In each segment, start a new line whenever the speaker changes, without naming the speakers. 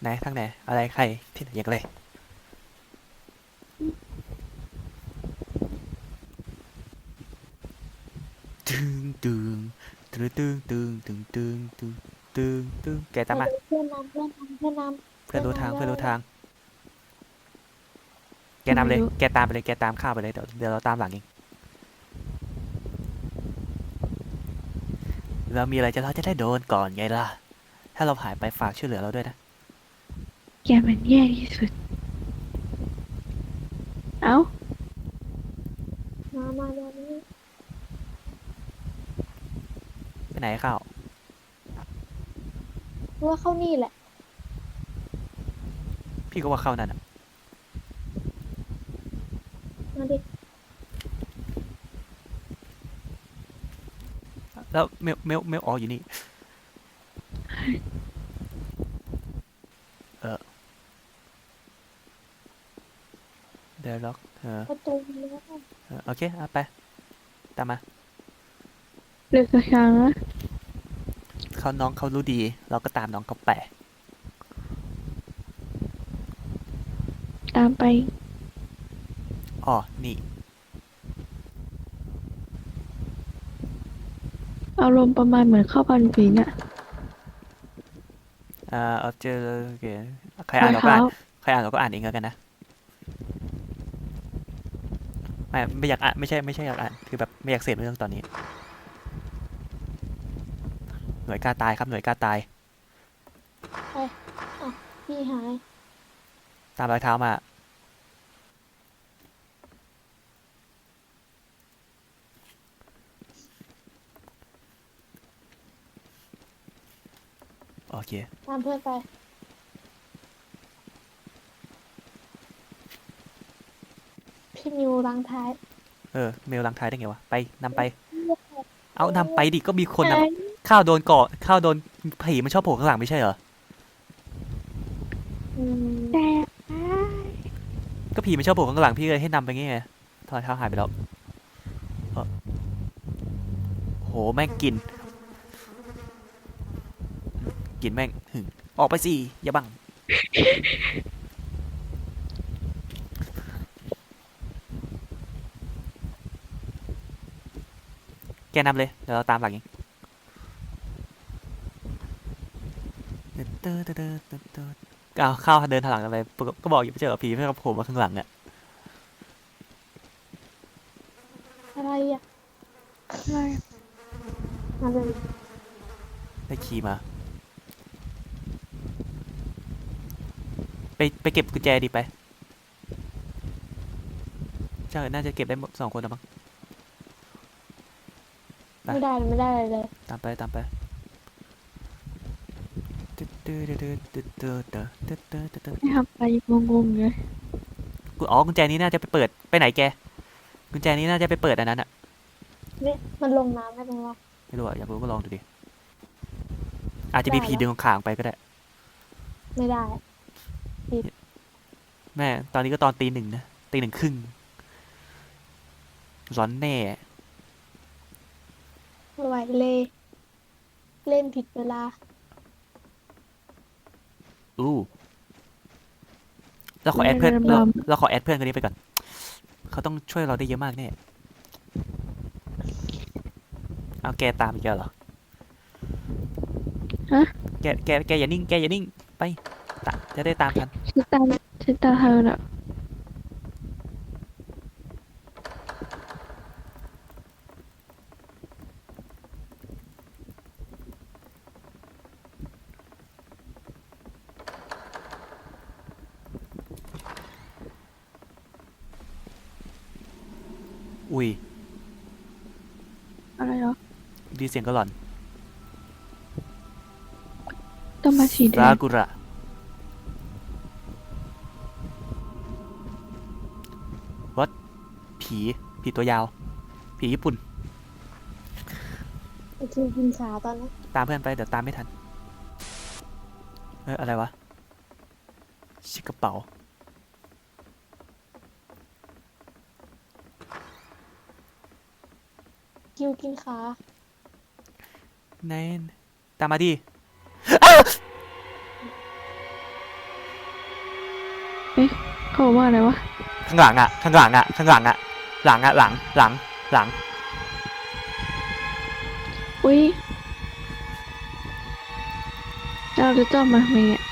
ไหนทางไหน อะไรใครที่ไหนอย่างไรตึงตึงตึงตึงตึงตึงตึงตึงตึงตึงแกตามมา
เพื่อนนำเพื่อนนำเพื่อนนำ
เพื่อนรู้ทาง
เพื่
เพื่อ
อนน
รู้
รู้
ทาง แกนำเลย
ไม่รู้
แกตามไปเลยแกตามข้าวไปเลยเดี๋ยวเดี๋ยวเราตามหลังเองเรามีอะไรจะเราจะได้โดนก่อนไงล่ะ ถ้าเราหายไปฝากช่วยเหลือเราด้วยนะ
แกมันแย่ที่สุด เอ้า
มามาเดี๋ยวนี้
ไปไหนข้าว
ว่าเข้านี่แหละ
พี่ก็ว่าเข้านั่นอะ
มาดิ
แล้วเมลเมลเมลอ๋ออยู่นี่ เออเดยวล็อกเออ
ประตูมันแล้ว
เออโอเคเอาไปตามมา
เลือกกระชังนะ
เขาน้องเขารู้ดี เราก็ตามน้องเขาไป
ตามไป
อ๋อนี่
อารมณ์ประมาณเหมือนข้าวพันปีน่ะ
อ่าเอาเจอโอเคใครอ่านเราก็
เท้า
อ่านใครอ่านเราก็อ่านเองแล้วกันนะ ไม่ไม่อยากอ่านไม่ใช่ไม่ใช่อยากอ่านคือแบบไม่อยากเสพเรื่องตอนนี้ หน่วยกล้าตายครับหน่วยกล้าตาย
พี่หาย
ตามรอยเท้ามาโอเค
ตามเพื่อนไป พี่มิวล้างท้าย
เออเมลลังท้ายได้ไงวะไปนำไป เอานำไปดิก็มีคนนำ ข้าวโดนเกาะข้าวโดนผีมันชอบโผล่ข้างหลังไม่ใช่เหรอ
อืม
แต่
ก็ผีมันชอบโผล่ข้างหลังพี่เลยให้นำไปงี้ไงทอยเท้าหายไปแล้วเอ้อโหแม่งกินกินแม่งหึ่งออกไปสิอย่าบัง กนำเลยเดี๋ยวเราตามหลังเองก้าเข้าเดินถหลังกันไปก็บอกอยู่ไม่เจอผีเพื่อนกับผมมาข้างหลังเนี่ย
อะไรอะ
อะไร
มาเลย
ได้คีย์มา ไปไปเก็บกุญแจดีไปใช่น่าจะเก็บได้สองคนแล้วมั้ง ไป
ไม่ได้ไม่ได้เลย
ตามไปตามไปตึ๊ดตึ๊ดตึ๊ดตึ๊ดตึ๊ดตึ๊ดตึ๊ดตึ๊ดตึ๊ดตึ๊ด
ไม่ทำไปงงๆเลย
กูอ๋อกุญแจนี้น่าจะไปเปิดไปไหนแกกุญแจนี้น่าจะไปเปิดอันนั้นอะ
เนี่ยมันลงน้ำไม่เป็นไร
ไม่รู้อะอยากรู้ก็ลองดูดิอาจจะมี
ได้
ผี
แล้ว
ดึงขางไปก็ได้
ไม่ได้
แม่ตอนนี้ก็ตอนตีหนึ่งนะตีหนึ่งครึ่งร้อนแน่
ไม่ไหวเลย เล่นผิดเวลา
อู้เราขอแอดเพื่อนเราเราขอแอดเพื่อนคนนี้ไปก่อน เขาต้องช่วยเราได้เยอะมากแน่ เอาแกตามอีกแล้วเหรอ
ฮะ
แก แก แกอย่านิ่ง แกอย่านิ่ง ไปตะจะได้ตามทัน
ฉันตามฉันตามเธอน่ะ
อุ้ย
อะไรเหรอ
ดีเสียงก็หลอน
ต้องมาสีแด
ซางกุระวัดผีผีตัวยาว ผีญี่ปุ่น
ไอ้ที่กินขาตอนนั้น
ตามเพื่อนไปเดี๋ยวตามไม่ทัน เอออะไรวะ ชิกกระเป๋า
คิวกินขา
แนนตามมาดิ
เขาบอกว่าอะไรวะ
ข้างหลังอะข้างหลังอะข้างหลังอะหลังอะหลัง หลัง หลัง
อุ้ยเราจะจ้องมาทำไมเนี่ย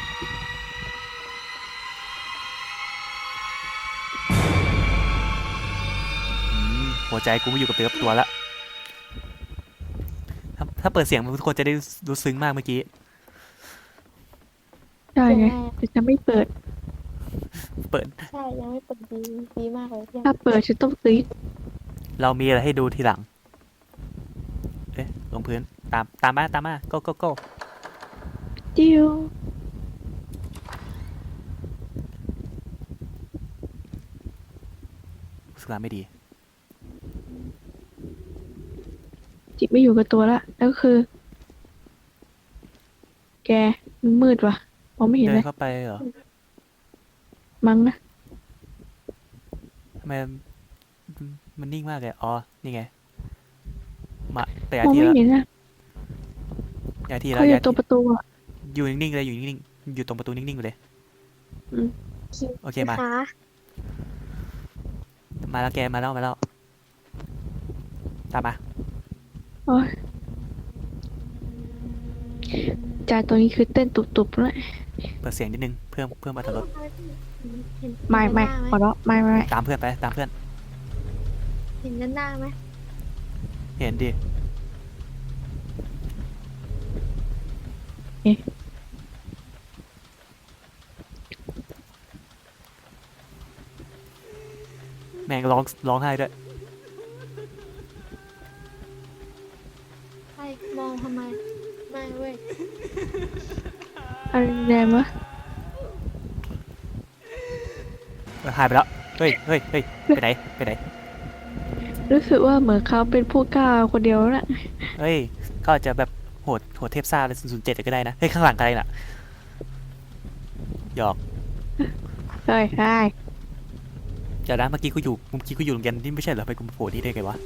อืมหัวใจกูไม่อยู่กับเนื้อกับตัวละ ถ้าถ้าเปิดเสียงทุกคนจะได้รู้ซึ้งมากเมื่อกี้
ใช่ไง
เสียงแม่
แต่จะไม่เปิด
เปิด
ใช่ยังไม่เปิดดีดีมากเลยพี่
ถ้าเปิดฉันต้องตีด
เรามีอะไรให้ดูทีหลัง เอ๊ะ ลงพื้น ตาม ตามมา ตามมา go go go
จิว
รู้สึกว่าไม่ดี
จิต ไม่อยู่กับตัวละแล้วคือ แกมันมืดว่ะมองไม่เห็น
เดิ
เล
น
ย
เข้าไปเหรอ
มั้งนะ
ทำไมมันมันนิ่งมากเลยอ๋อนี่ไงมาแต่
ม
ยา
อง
ที
ไม่
แล้ว
เห็นนะ
ยาทีแล้
เขา
ว
อยู่
ยา
ตัว
ที
ประตูอะ
อยู่นิ่งๆเลยอยู่นิ่งๆอยู่ตรงประตูนิ่งๆไปเลย
คิว
โอเคมา
คะ
มาแล้วแกมาแล้วมาแล้วตามมา
โอ้ยใจตัวนี้คือเต้นตุบๆเลย
เปิดเสียงนิดนึงเพิ่มเพิ่มอรรถรส
เห็น
ไม่ไม่
เห็น
ขอ
ด้านหน้าไหม
ร้องไม่ไม่ไม่
ตามเพื่อนไปตามเพื่อน
เห็นด้านหน้าไหม
เห็นดิแม่งร้องร้องไห้ด้วย
มองทำไม ไม่เว้ย
อะไรแรงวะ
เออหายไปแล้ว เฮ้ยเฮ้ยเฮ้ยไปไหน ไปไหน
รู้สึกว่าเหมือนเขาเป็นผู้กล้าคนเดียวแล้วนะ
เฮ้ยก็อาจจะแบบโหดโหดเทพซ่าเลยศูนย์เจ็ดก็ได้นะ เฮ้ย ข้างหลังอะไรน่ะ หยอก
เฮ้ยได้
เดี๋ยวนะเมื่อกี้กูอยู่เมื่อกี้กูอยู่โรงเรียนนี่ไม่ใช่เหรอไปกูมาโผล่นี่ได้ไงวะ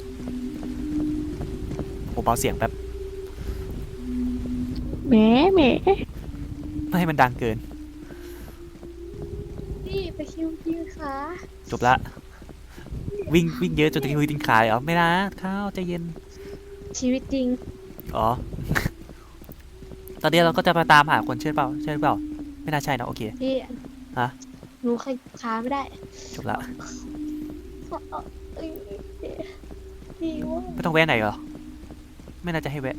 ผมเบาเสียงแป๊บ
แหมแหม
ไม่ให้มันดังเกิน
พี่ไปคิวคิวคะ
จบละ วิ่งวิ่งเยอะจนตะกี้คุยติงขาเลยเหรอไม่นะข้าวใจเย็น
ชีวิตจริง
อ๋อ ตอนนี้เราก็จะมาตามหาคนใช่เปล่าใช่หรือเปล่า ไม่น่าใช่นะโอเค
พี่
ฮะ
หนูใครขาไม่ได้
จบละ
เอ้ยพี่ว่า
ไม่ต้องแวะไหนเหรอ ไม่น่าจะให้แวะ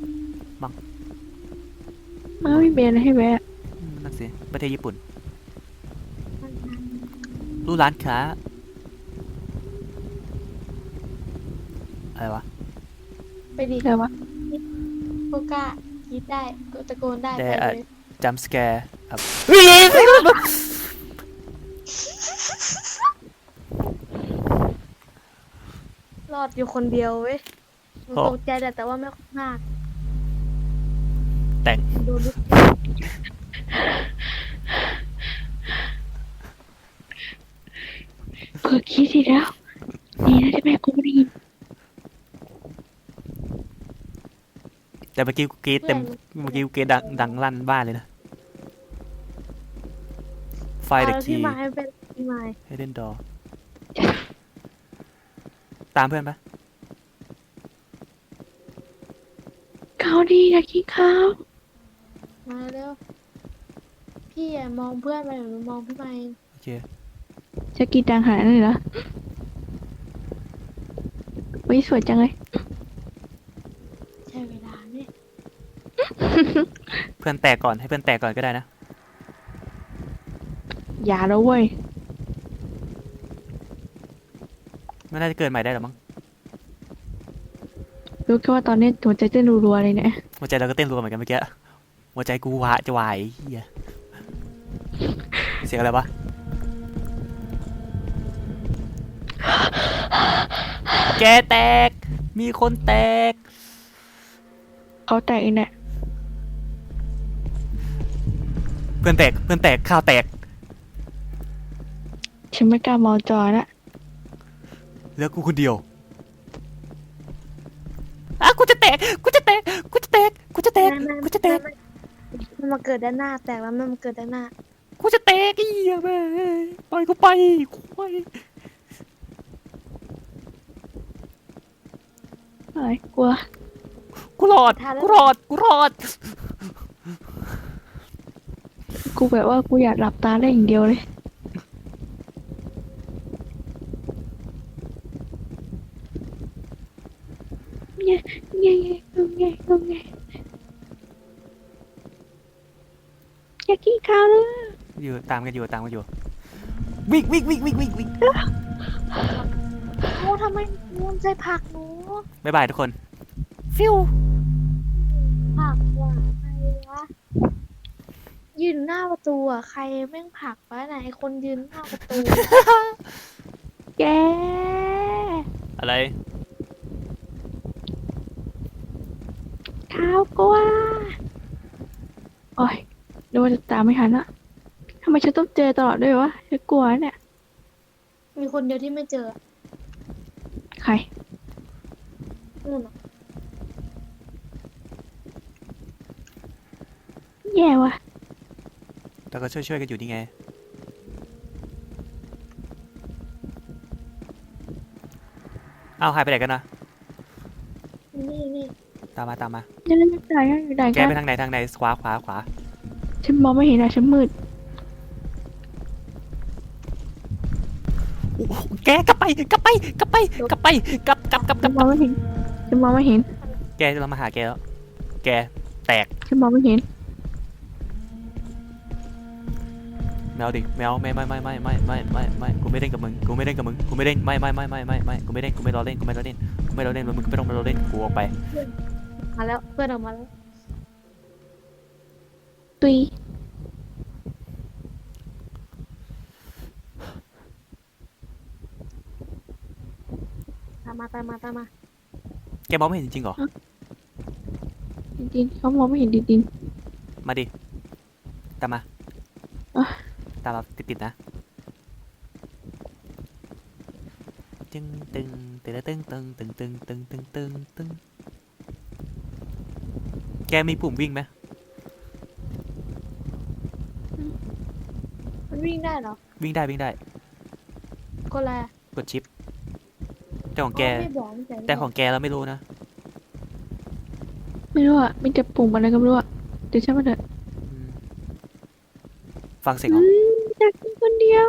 มันไม่มีอะไรให้แวะ
อืมนั่นสิประเทศญี่ปุ่น
มัน
รู้ร้านค้าอะไรวะ
ไปดิ
อะไรวะ
โกกล้าคิดได้ก็ตะโกนได้
แต่
ไป
อะ
เลย
จัมสแกร์ครับ
รอดอยู่คนเดียวเว้ยหนู
โอ้
ตกใจแหละแต่ว่าไม่มาก
แต่ง
โดนลูก
เปิดคิดทีแล้วดีนะที่แม่กูไม่ได้ยิน
แต่เมื่อกี้กูกรีดเต็ม เมื่อกี้กูกรีดดังดังลั่นบ้านเลยนะ ไฟ
เอา
เดอะ
แล้ว
คี
พี่ไม้เป็นพี่ไม้
ให้เล่นดอ ตามเพื่อนปะ
เขาดีนะกินข้าว
มาเร็ว พี่อะมองเพื่อนไปหนูมองพี่ไม้
โอเค
จะกินดังขนาดนั้นเลยเหรอวิสวยจังเลย
ใช่เวลาเนี่ย
เพื่อนแตกก่อนให้เพื่อนแตกก่อนก็ได้นะ
อย่าแล้วเว้ย
ไม่น่าจะเกิดใหม่ได้หรอมั้ง
รู้แค่ว่าตอนนี้หัวใจเต้นรัวๆเลยเนี่ย
หัวใจเราก็เต้นรัวเหมือนกันเมื่อกี้ หัวใจกูวะจะวายเฮียเสียงอะไรวะแกแตก มีคนแตก
เขาแตกเองเนี่ย
เพื่อนแตก เพื่อนแตก ข้าวแตก
ฉันไม่กล้ามองจอละ
เหลือกูคนเดียวอะกูจะแตก กูจะแตก กูจะแตก กูจะแตก
ไม่ไม่
กูจะแตก
ไม่ไม่มันมาเกิดด้านหน้าแตกแล้วมันมาเกิดด้านหน้า
กูจะแตกไอ้เหี้ยแม่ปล่อยกูไปควาย
เฮ้ยกลัว
กูรอดกูรอดกูรอด
กูแบบว่ากูอยากหลับตาได้อย่างเดียวเลยเงี้ยเงี้ยเงี้ยเงี้ยเงี้ย อยากกินข้าวเลย
อยู่ตามกันอยู่ตามกันอยู่วิ่งวิ่งวิ่งวิ่งวิ่งวิ่ง
โอ้ทำไมงูใจผักหนู
บ๊ายบายทุกคน ฟิว
ผักว่ะใครวะยืนหน้าประตูอะใครแม่งผลักวะไหนไอ้คนยืนหน้าประตู
แก
อะไร
ข้าวกลัวโอ้ย นึกว่าจะตามไม่ทันอะทำไมฉันต้องเจอตลอดด้วยวะฉันกลัวเนี่ย
มีคนเดียวที่ไม่เจอ
ใคร
นู่นน่ะ
แย่ว่ะ
เราก็ช่วยช่วยๆกันอยู่นี่ไง เอาหายไปไหนกันนะ
นี่นี่
ตามมาตามมา
ยังไม่ตายยังอยู่ไหน
แก
กัน
ไปทางไหนทางไหนขวาขวาขวา
ฉันมองไม่เห็นอะฉันมืด
โอ้โหแกกลับไปกลับไปกลับไปกลับไปกลับกลับกลับก
ฉั
ลั
น
บ
มองไม่เห็น ฉันมองไม่เห็น
แกเรามาหาแกแล้ว แกแตก
ฉันมองไม่เห็น
แมวดิแมวไม่ไม่ไม่ไม่ไม่ไม่ไม่ไม่กูไม่เล่นกับมึงกูไม่เล่นกับมึงกูไม่เล่นไม่ไม่ไม่ไม่ไม่ไม่กูไม่เล่นกูไม่ล้อเล่นกูไม่ล้อเล่นกูไม่ล้อเล่นมึงก็ไม่ต้องมาล้อเล่นกูออกไป
มาแล้วเพื่อนออกมาแล้ว
ตุย
ตามมาตามมาตามมา
แกมองไม่เห็นจริงๆเหรอ
จริงๆเขามองไม่เห็นจริง
มาดิ ตามมา
อะ
ตามมาติดๆนะ ตึงตึงตึงตึงตึงตึงตึงตึงตึงตึงตึงแกมีปุ่มวิ่งไหม
มัน วิ่งได้เหรอ
วิ่งได้วิ่งได้
ก็แล
กดชิป แต่ของแก
ไม่บอกไม่ใช่
แต่ของแกเราไม่รู้นะ
ๆไม่รู้อะมีแต่ปุ่มอะไรก็ไม่รู้อะเดี๋ยวฉันมาเถอะ
อืมฟังเสียง
อื
เหรอ
มอยากกินคนเดียว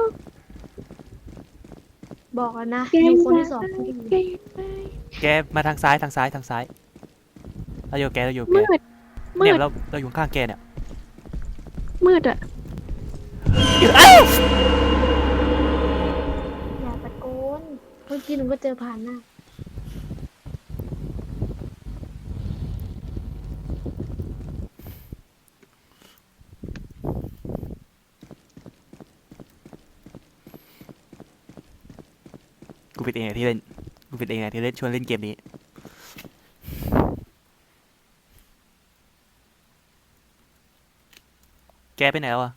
บอกแล้วนะ
แก
มี
อยู่
คน
ไหน
ที่สองที่
แกอยู่ไหน
แกมาทางซ้ายทางซ้ายทางซ้าย เราอยู่กับแกเราอยู่กับ
มื
แก
ดมื
เนี่ย
ด
เราเราอยู่ข้างแกเนี่ย
มืดอะ
อย่าตะโกนเมื่อกี้หนูก็เจอผ่านหน้า
กูผิดเองอะที่เล่น กูผิดเองอะที่เล่นชวนเล่นเกมนี้ แกไปไหนแล้วอะ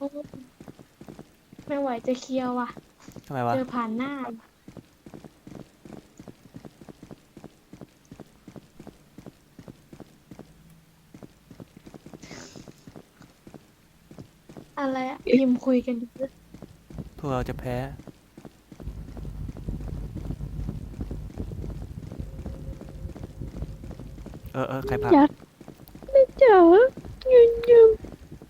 โอ้ไม่ไหว จะเคลียร์ว่ะ
ทำไมวะ
เจอผ่านหน้า อะไรอะพิมพ์คุยกันอยู่
พวกเราจะแพ้ เออเออใครพา
อยากไม่เจอยืนยืน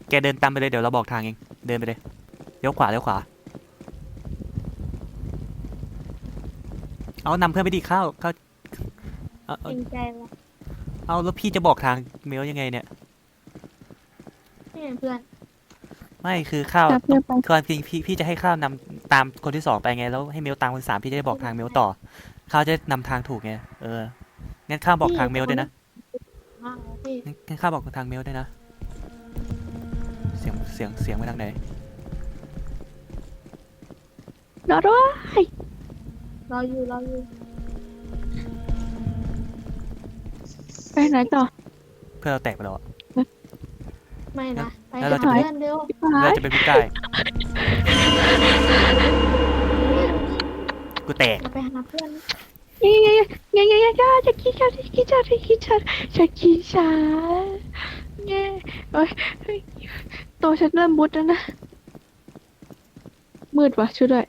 แกเดินตามไปเลยเดี๋ยวเราบอกทางเอง เดินไปเลย เลี้ยวขวาเลี้ยวขวา เอานำเพื่อนไปดีเข้าเข้าเอา
เก
เอา
รงใจว่ะ
เอาแล้วพี่จะบอกทางเมลยังไงเนี่ย
นี่ไงเพื่อน
ไม่คือข้าว
ตามเพื่อนไป
ก่อนพี่พี่พี่จะให้ข้าวนำตามคนที่สองไปไง แล้วให้เมลตามคนที่สามพี่จะได้บอกทางเมลต่อข้าวจะนำทางถูกไงเอองั้นข้าวบอกทางเมลด้วยนะ
มากเลยพี่
งั้นงั้นข้าวบอกทางเมลด้วยนะ เสียงเสียงเสียงไปทางไหน
รอด้วย
รออยู่รออยู่
ไปไหนต่อ
เพื่อนเราแตกไปแล้วอะ
ไม่นะไป
แล้ว
หา
เราจะ
เพื่อนเร็ว
หา
เรา
ย
จะเป็นผู้ใต้กูแตก
เราไปหาเพื่อน
ยังยังยังยังยังยังจะกินชาจะกินชาจะกินชาจะกินชาเนี่ยโอ้ยเฮ้ยตัวฉันเริ่มมุดแล้วนะมืดว่ะช่วยด้วย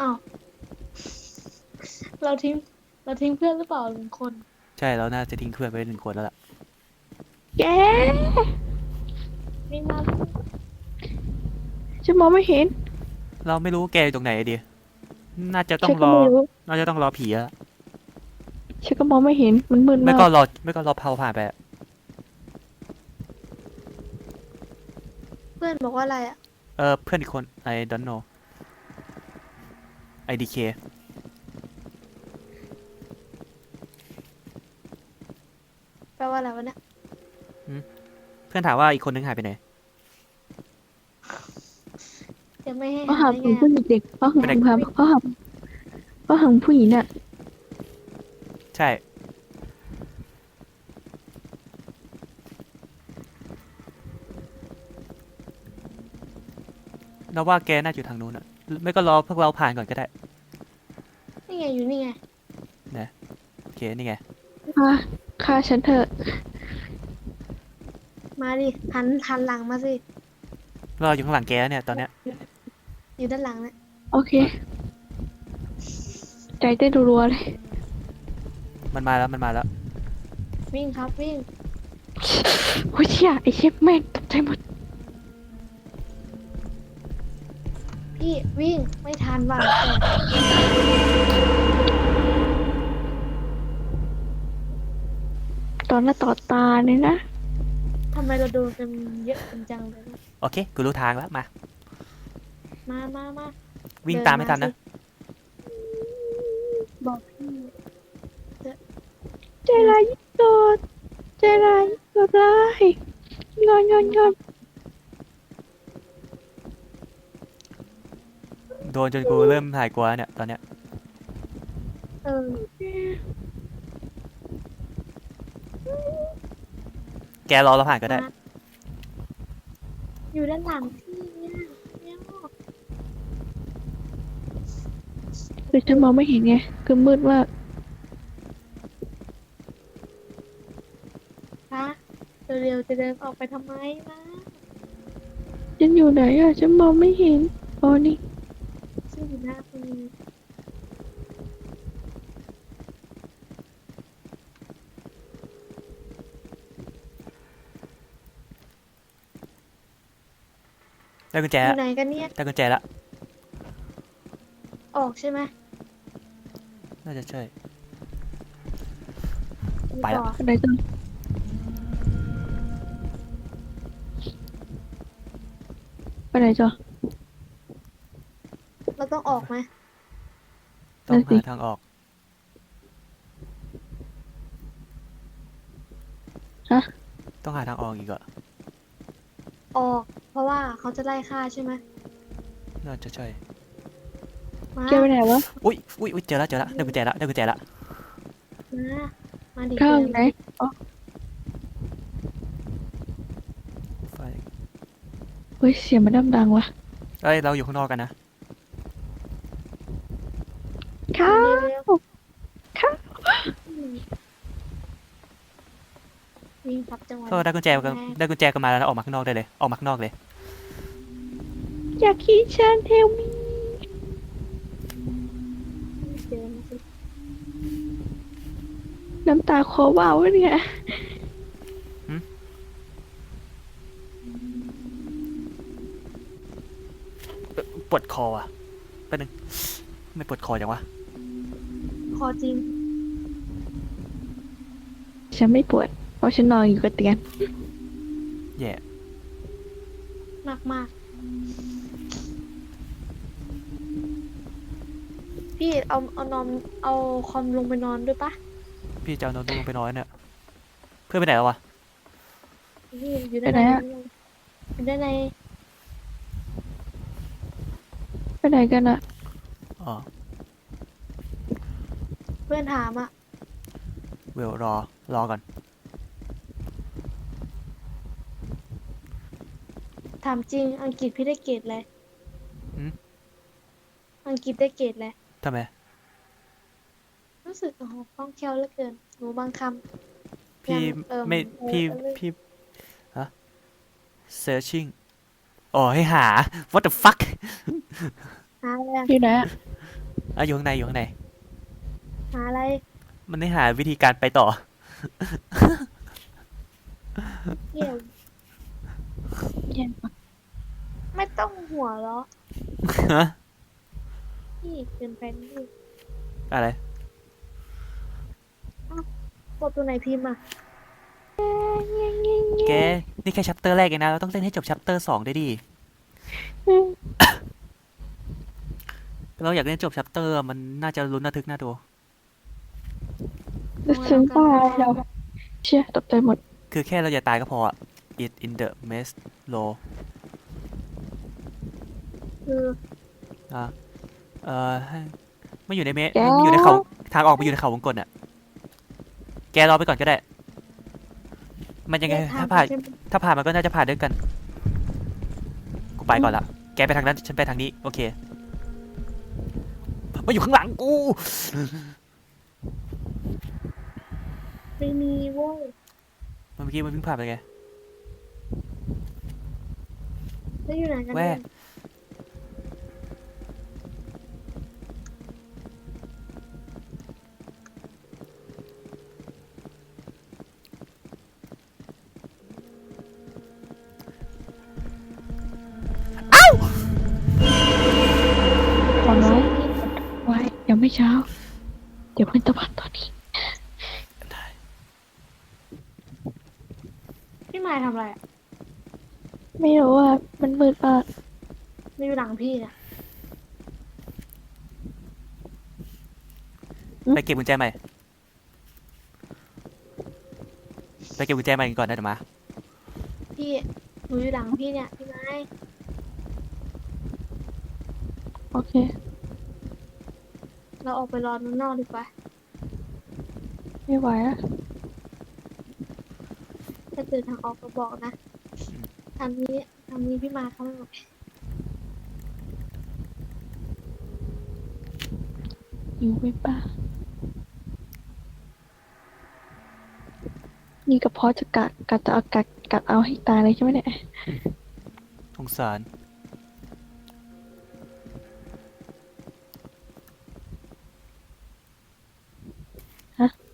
อ้าว เราทิ้ง เราทิ้งเพื่อนหรือเปล่าหนึ่งคน
ใช่เราน่าจะทิ้งเพื่อนไปหนึ่งคนแล้วล่ะ
แก
ไม่มา
ฉันมองไม่เห็น
เราไม่รู้แกอยู่ตรงไหนดีน่าจะต้อ
ฉั
ง
น
ร
ก็
อ
ไม่รู้
น่าจะต้องรอผีอะ
ฉันก็มองไม่เห็นมันมืด
ไม่
มาก
ก็รอไม่ก็รอเผาผ่านไปอะ
เพื่อนบอกว่าอะไรอะ
เออเพื่อนอีกคน I don't know IDK
แป ลว่าอะไรวะเนี่ย
เพื่อนถามว่าอีกคนนึงหายไปไหน
จะไม่ให้
เขา
หา
หา
ได้
ผู้
ไง
ผู้หญิงเด็กเขาหึง
ไม่ได้
พาเขาหาเขาหึงผู้หญิงน่ะ
ใช่เราว่าแกน่าจะอยู่ทางนู้นอะไม่ก็รอพวกเราผ่านก่อนก็ได้
นี่ไงอยู่นี่ไง
โอเคนี่ไง
ฆ่า ฆ่าฉันเถอะ
มาดิหันหันหลังมาสิ
เราอยู่ข้างหลังแกเนี่ยตอนเนี้ย
อยู่ด้านหลังเนี่ย
โอเค ใจเต้นรัวๆเลย
มันมาแล้วมันมาแล้ว
วิ่งครับวิ่ง
โอ้ยเชี่ยไอเชฟแม่งตกใจหมด
พี่วิ่งไม่ทันว่ะ
หน้าต่อตาเลยนะ
ทำไมเราโดนกันเยอะกันจังเลยนะ
โอเค กูรู้ทางแล้ว มา
มามามา
วิ่ง
เดิน
ตามไม่ทัน
มา
นะ
สิบอกพี่
ใจร้ายยิ่งโกรธใจร้ายยิ่งโกรธร้ายงอนงอนงอน
โดนจนกูเริ่มหายกลัวแล้วเนี่ย ตอนเนี้ย
เออ
กรอเราผ่านก็ได้
มาอยู่ด้านหลังพี่เนี่ยเนี่ย
แต่ฉันมองไม่เห็นไงคือมืดมาก
คะเร็วๆจะเดินออกไปทำไมนะ
ฉันอยู่ไหนอะฉันมองไม่เห็นอ๋อนี่
ซึ่งอยู่หน้าคุณ
ได้กุญแจ
อ
แล้ว
ยู่ไหนกันเนี่ย
ได้กุญแจแล้ว
ออกใช่ไหม
น่าจะใช่
มี
ไปละ
ต่อ
ไปไหนต่อไปไหนต่อ
เราต้องออกไหม
ต้อง
นั่นสิ
หาทางออก
ฮะ
ต้องหาทางออกอีกเหรอ
ออกเพราะ ว่าเขาจะไล่ฆ่าใช่ไหม
น่าจะใช่
มา
แกไปไหนวะ
อุ้ยอุ้ยอุ้ยเจอแล้วเจอแล้วได้กุญแจแล้วได้กุญแจแล้ว
มามาดิ
ข้าง
เดิน
ไหนอ๋อ
ไฟ
เฮ้ยเสียงมันดังๆวะ
เอ้ยเราอยู่ข้างนอกกันนะ
ข้า
เร็ว
วข้าว
ๆวิ่งครับจังหวะ
ก็ได้กุญแจก็ได้กุญแจก็มาแล้วนะออกมาข้างนอกได้เลยออกมาข้างนอกเลย
อยากคิดฉันเทลมี
เดินมาสิ
น้ำตาคอว่าวะเนี่ย
ปวดคออะแป๊บนึงไม่ปวดคอจังวะ
คอจริง
ฉันไม่ปวด เพราะฉันนอนอยู่กับเตียง
แย่
มากมาก พี่เอาเอานอนเอาคอมลงไปนอนด้วยปะ
พี่จะเอาโน้ตบุ๊กลงไปนอนเนี่ย เพื่อนไปไหนแล้ววะ
พี่อยู่ด้านใน
ไปไหนอะ
อยู่ด้านใน
ไปไหนกันอะ
อ๋อ
เพื่อนถามอะ
เวลรอ รอก่อน
ถามจริง อังกฤษพี่ได้เกรดอะไร
หืม
อังกฤษได้เกรดแหละ
ทำไม
รู้สึกโอ้โหคล่องแคล่วเหลือเกินหนูบางคำ
พี่
ยังเอิ่
ไม่
เอ่อ
พี่
เอ่อ
พี่ฮะ searching อ๋อให้หา what the fuck
หาอะไรอะ
อยู่ไหนอะ
อะอยู่ข้างในอยู่ข้างใน
หาอะไร
มันให้หาวิธีการไปต่อ
เกี่ยว
เย็นปะ
ไม่ต้องหัวเหรอ
ฮะ
พี่เกินไปนี่
อะไร
กดตัวไหนพิมพ์อะ
แก นี่แค่ชัปเตอร์แรกเองนะ เราต้องเล่นให้จบชัปเตอร์สองได้ดิ
อืม
เราอยากเล่นจบชัปเตอร์มันน่าจะลุ้นระทึกน่าดู
จะซึ้งตายเราเชี่ยตกใจหมด
คือแค่เราอย่าตายก็พออะ it in the mess low
คือ
อะเอ่อให้ไม่อยู่ในเมสมันอยู่ในเขาทางออกมันอยู่ในเขาวงกลอะแกรอไปก่อนก็ได้ มันยังไง
เดินท
ถ้าผ่าน
ใช่ไหม
ถ้าผ่านมันก็น่าจะผ่านด้วยกัน กูไปก่อนละ แกไปทางนั้นฉันไปทางนี้ โอเคมาอยู่ข้างหลังกู
ไม่มีโว้ย
เมื่อกี้มันเพิ่งผ่านไปไง
แล้วอยู่ไหนกัน
แว่
เนี่ย
ขอน้อยไว้เดี๋ยวไม่เช้า เดี๋ยวเพื่อนตะวันตอนนี้
พี่มายทำอะไรอะ
ไม่รู้ว่ามันมืดมาก
ไม่อยู่หลังพี่เนี่ย
ไปเก็บกุญแจใหม่ไปเก็บกุญแจใหม่กันก่อนนะเดี๋ยวมา
พี่หนูอยู่หลังพี่เนี่ยพี่ไม้
โอเค
เราออกไปรอข้างนอกดีกว่า
ไม่ไหวอะ
ถ้าเจอทางออกก็บอกนะ ทางนี้ทางนี้พี่มาเขาไม่บอก
อยู่ไม่ป้านี่ก็เพราะจะกัดกัดจะเอากัดกัดเอาให้ตายเลยใช่ไหมเนี่ย
สงสาร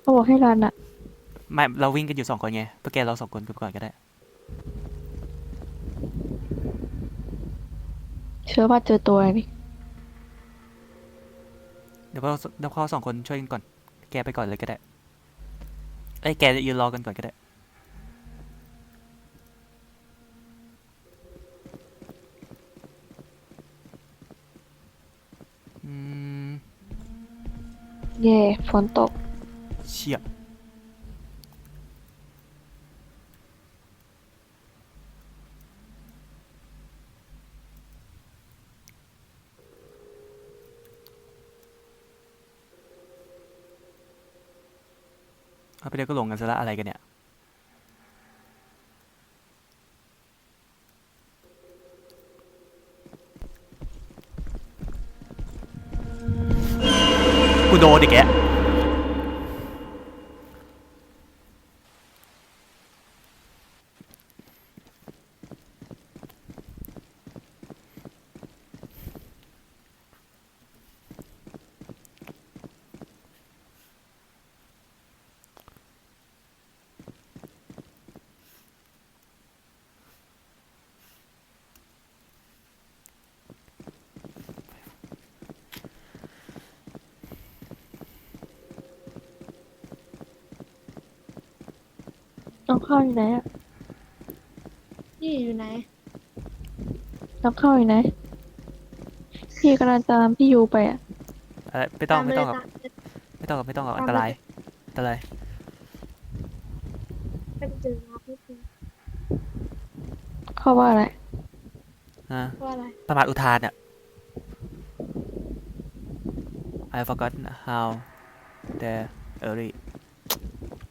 เขาบอกให้รันอะ
ไม่ เราวิ่งกันอยู่สองคนไงพวกแกเราสองคนก่อนก็ได้
ชื่อว่าเจอตัวนี่
เดี๋ยวพวกเราเดี๋ยวพวกเราสองคนช่วยกันก่อน แกไปก่อนเลยก็ได้เอ้ยแกยืนรอกันก่อนก็ได้ อืม
เย่ฝนตก
เชี่ย เอาไปเดียวก็ลงกันซะละอะไรกันเนี่ย
น้องเข้าอยู่ไหนอะ
พี่อยู่ไหน
น้องเข้าอยู่ไหน พี่กำลังตามพี่ยูไปอะ
อะไรไม่ต้องไม่ต้องครับ
ตามเลย
ไม่ต้องครับไม่ต้องครับ
ตาม
อันตรายอันตราย
ไปเจอมาพี่พี่
เข้าว่าอะไร
ฮะ
ว่าอะไร
ประมาทอุทานอะ I forgot how the early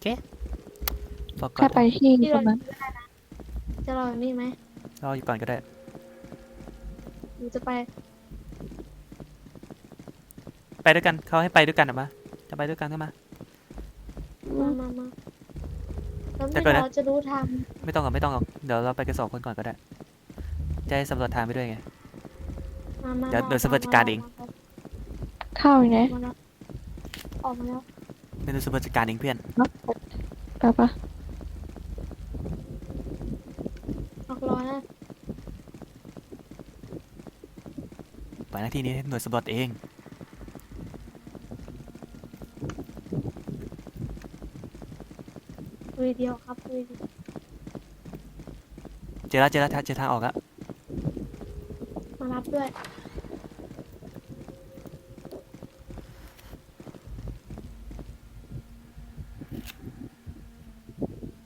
โอเค
แค่
forgot
ไปที่
พี่
ต
ร
ร
อง
นั้น
ได้นะจะรออยู่นี่ไหม
รออยู่ก่อนก็ได้
หนูจะไป
ไปด้วยกันเขาให้ไปด้วยกันอะมาจะไปด้วยกันก็มา
มามามาแล้ว
แต่
ไม่
ก่อนนะ
เราจะรู้ทาง
ไม่ต้องหรอกไม่ต้องหรอกเดี๋ยวเราไปกันสองคนก่อนก็ได้จะให้สำรวจทางไปด้วยไง
มามา
เดี๋ยว
มา
เดี๋ยวสวัสดิการเอง
เข้าอยู่ไหน
มาแล้วออกมาแล้ว
ไม่รู้สำรวจจัดการเองเพื่อน
ไปปะ
ออกรอนะ
ปล่อยหน้าที่นี้ให้หน่วยสำรวจเอง
คุยเดียวครับคุยเดียว
เจอแล้วเจอแล้วเจอทางออกแล้ว
มารับด้วย
โ